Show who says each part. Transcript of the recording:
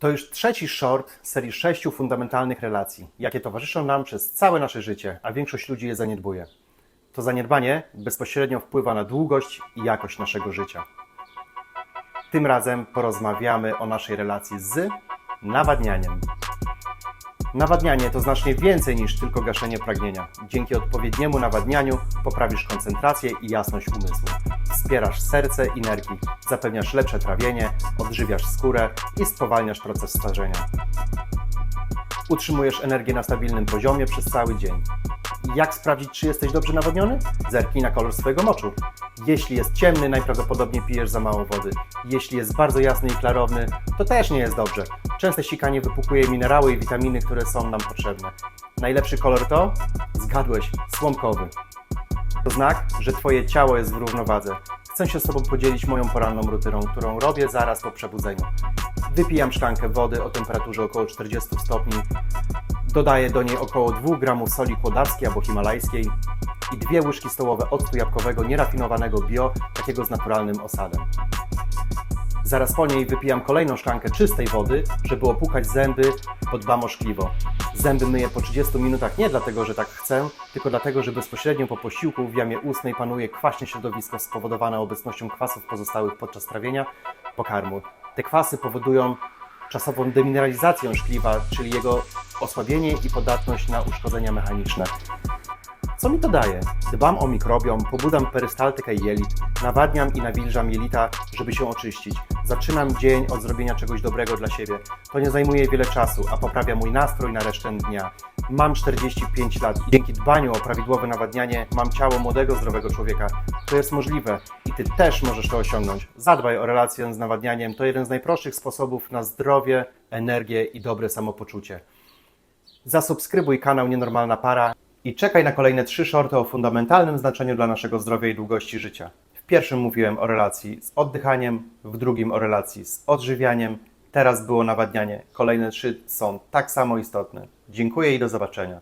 Speaker 1: To już trzeci short serii sześciu fundamentalnych relacji, jakie towarzyszą nam przez całe nasze życie, a większość ludzi je zaniedbuje. To zaniedbanie bezpośrednio wpływa na długość i jakość naszego życia. Tym razem porozmawiamy o naszej relacji z nawadnianiem. Nawadnianie to znacznie więcej niż tylko gaszenie pragnienia. Dzięki odpowiedniemu nawadnianiu poprawisz koncentrację i jasność umysłu. Wspierasz serce i nerki, zapewniasz lepsze trawienie, odżywiasz skórę i spowalniasz proces starzenia. Utrzymujesz energię na stabilnym poziomie przez cały dzień. Jak sprawdzić, czy jesteś dobrze nawodniony? Zerknij na kolor swojego moczu. Jeśli jest ciemny, najprawdopodobniej pijesz za mało wody. Jeśli jest bardzo jasny i klarowny, to też nie jest dobrze. Częste sikanie wypukuje minerały i witaminy, które są nam potrzebne. Najlepszy kolor to? Zgadłeś, słomkowy. To znak, że Twoje ciało jest w równowadze. Chcę się z Tobą podzielić moją poranną rutyną, którą robię zaraz po przebudzeniu. Wypijam szklankę wody o temperaturze około 40 stopni, dodaję do niej około 2 gramów soli kłodawskiej albo himalajskiej i dwie łyżki stołowe octu jabłkowego nierafinowanego bio, takiego z naturalnym osadem. Zaraz po niej wypijam kolejną szklankę czystej wody, żeby opłukać zęby, bo dbam o szkliwo. Zęby myję po 30 minutach nie dlatego, że tak chcę, tylko dlatego, że bezpośrednio po posiłku w jamie ustnej panuje kwaśne środowisko spowodowane obecnością kwasów pozostałych podczas trawienia pokarmu. Te kwasy powodują czasową demineralizację szkliwa, czyli jego osłabienie i podatność na uszkodzenia mechaniczne. Co mi to daje? Dbam o mikrobiom, pobudzam perystaltykę jelit, nawadniam i nawilżam jelita, żeby się oczyścić. Zaczynam dzień od zrobienia czegoś dobrego dla siebie. To nie zajmuje wiele czasu, a poprawia mój nastrój na resztę dnia. Mam 45 lat i dzięki dbaniu o prawidłowe nawadnianie mam ciało młodego, zdrowego człowieka. To jest możliwe i Ty też możesz to osiągnąć. Zadbaj o relację z nawadnianiem. To jeden z najprostszych sposobów na zdrowie, energię i dobre samopoczucie. Zasubskrybuj kanał Nienormalna Para i czekaj na kolejne trzy shorty o fundamentalnym znaczeniu dla naszego zdrowia i długości życia. W pierwszym mówiłem o relacji z oddychaniem, w drugim o relacji z odżywianiem, teraz było nawadnianie. Kolejne trzy są tak samo istotne. Dziękuję i do zobaczenia.